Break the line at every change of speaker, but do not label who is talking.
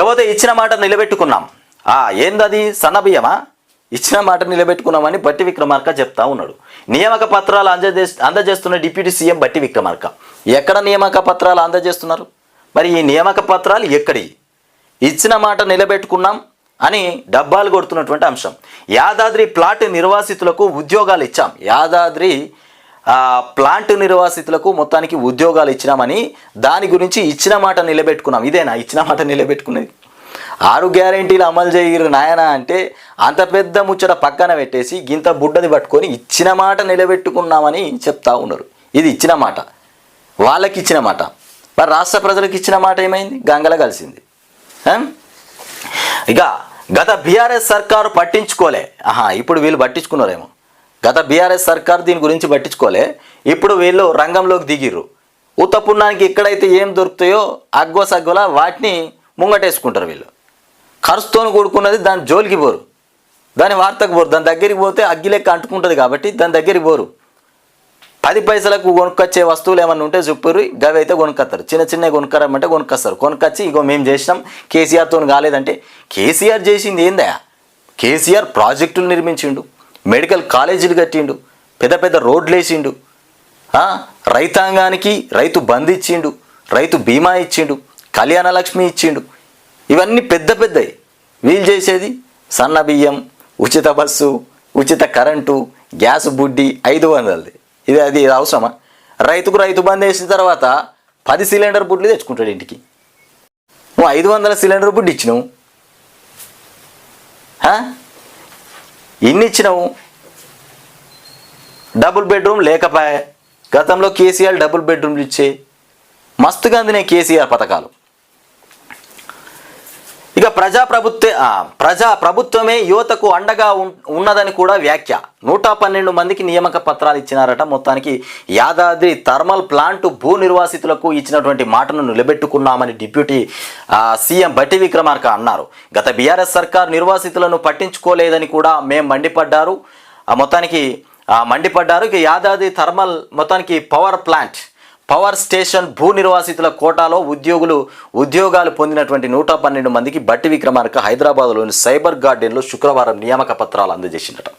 ఇకపోతే ఇచ్చిన మాట నిలబెట్టుకున్నాం. ఆ ఏందది? సన్నబియ్యమా? ఇచ్చిన మాట నిలబెట్టుకున్నామని బట్టి విక్రమార్క చెప్తా ఉన్నాడు. నియామక పత్రాలు అందజే అందజేస్తున్న డిప్యూటీ సీఎం బట్టి విక్రమార్క. ఎక్కడ నియామక పత్రాలు అందజేస్తున్నారు? మరి ఈ నియామక పత్రాలు ఎక్కడి? ఇచ్చిన మాట నిలబెట్టుకున్నాం అని డబ్బాలు కొడుతున్నటువంటి అంశం. యాదాద్రి ప్లాట్ నిర్వాసితులకు ఉద్యోగాలు ఇచ్చాం. యాదాద్రి ప్లాంట్ నిర్వాసితులకు మొత్తానికి ఉద్యోగాలు ఇచ్చినామని దాని గురించి ఇచ్చిన మాట నిలబెట్టుకున్నాం. ఇదేనా? ఇచ్చిన మాట నిలబెట్టుకునేది ఆరు గ్యారెంటీలు అమలు చేయరు నాయన అంటే అంత పెద్ద ముచ్చట పక్కన పెట్టేసి గింత బుడ్డది పట్టుకొని ఇచ్చిన మాట నిలబెట్టుకున్నామని చెప్తా ఉన్నారు. ఇది ఇచ్చిన మాట. వాళ్ళకి ఇచ్చిన మాట. మరి రాష్ట్ర ప్రజలకు ఇచ్చిన మాట ఏమైంది? గంగల కలిసింది. ఇక గత బీఆర్ఎస్ సర్కారు పట్టించుకోలే. ఆహా ఇప్పుడు వీళ్ళు పట్టించుకున్నారేమో. గత బీఆర్ఎస్ సర్కార్ దీని గురించి పట్టించుకోలే. ఇప్పుడు వీళ్ళు రంగంలోకి దిగిర్రు. ఉత్తపుణ్యానికి ఎక్కడైతే ఏం దొరుకుతాయో అగ్గో సగ్గోలా వాటిని ముంగటేసుకుంటారు వీళ్ళు. ఖర్చుతో కూడుకున్నది దాని జోలికి పోరు. దాని వార్తకు పోరు. దాని దగ్గరికి పోతే అగ్గి లెక్క అంటుకుంటుంది కాబట్టి దాని దగ్గరికి పోరు. పది పైసలకు కొనుక్కొచ్చే వస్తువులు ఏమన్నా ఉంటే చెప్పుర్రు గవి అయితే కొనుక్కొస్తారు చిన్న చిన్న కొనుక్కరమ్మంటే కొనుక్కొస్తారు. కొనుక్కొచ్చి ఇగో మేము చేసినాం. కేసీఆర్తో కాలేదంటే కేసీఆర్ చేసింది ఏందా కేసీఆర్ ప్రాజెక్టులు నిర్మించిండు. మెడికల్ కాలేజీలు కట్టిండు పెద్ద పెద్ద రోడ్లు వేసిండు రైతాంగానికి రైతు బంద్ ఇచ్చిండు రైతు బీమా ఇచ్చిండు కళ్యాణ లక్ష్మి ఇచ్చిండు. ఇవన్నీ పెద్ద పెద్దవి వీళ్ళు చేసేది సన్న బియ్యం ఉచిత బస్సు ఉచిత కరెంటు గ్యాస్ బుడ్డి ఐదు వందలది. ఇది అది అవసరమా? రైతుకు రైతు బంద్ వేసిన తర్వాత పది సిలిండర్ బుడ్లు తెచ్చుకుంటాడు ఇంటికి. నువ్వు ఐదు వందల సిలిండర్ బుడ్డి ఇచ్చినావు ఇన్ని ఇచ్చినావు డబుల్ బెడ్రూమ్ లేకపోయా. గతంలో కేసీఆర్ డబుల్ బెడ్రూమ్లు ఇచ్చే. మస్తుగా అందినాయి కేసీఆర్ పథకాలు. ఇక ప్రజా ప్రభుత్వ ప్రజా ప్రభుత్వమే యువతకు అండగా ఉన్నదని కూడా వ్యాఖ్య. నూట పన్నెండు మందికి నియామక పత్రాలు ఇచ్చినారట. మొత్తానికి యాదాద్రి థర్మల్ ప్లాంట్ భూ నిర్వాసితులకు ఇచ్చినటువంటి మాటను నిలబెట్టుకున్నామని డిప్యూటీ సీఎం బట్టి విక్రమార్క అన్నారు. గత బీఆర్ఎస్ సర్కార్ నిర్వాసితులను పట్టించుకోలేదని కూడా మేం మండిపడ్డారు. మొత్తానికి మండిపడ్డారు. ఇక యాదాద్రి థర్మల్ మొత్తానికి పవర్ ప్లాంట్ పవర్ స్టేషన్ భూ నిర్వాసితుల కోటాలో ఉద్యోగులు ఉద్యోగాలు పొందినటువంటి నూట పన్నెండు మందికి బట్టి విక్రమార్క హైదరాబాద్లోని సైబర్ గార్డెన్లో శుక్రవారం నియామక పత్రాలు అందజేసిందట.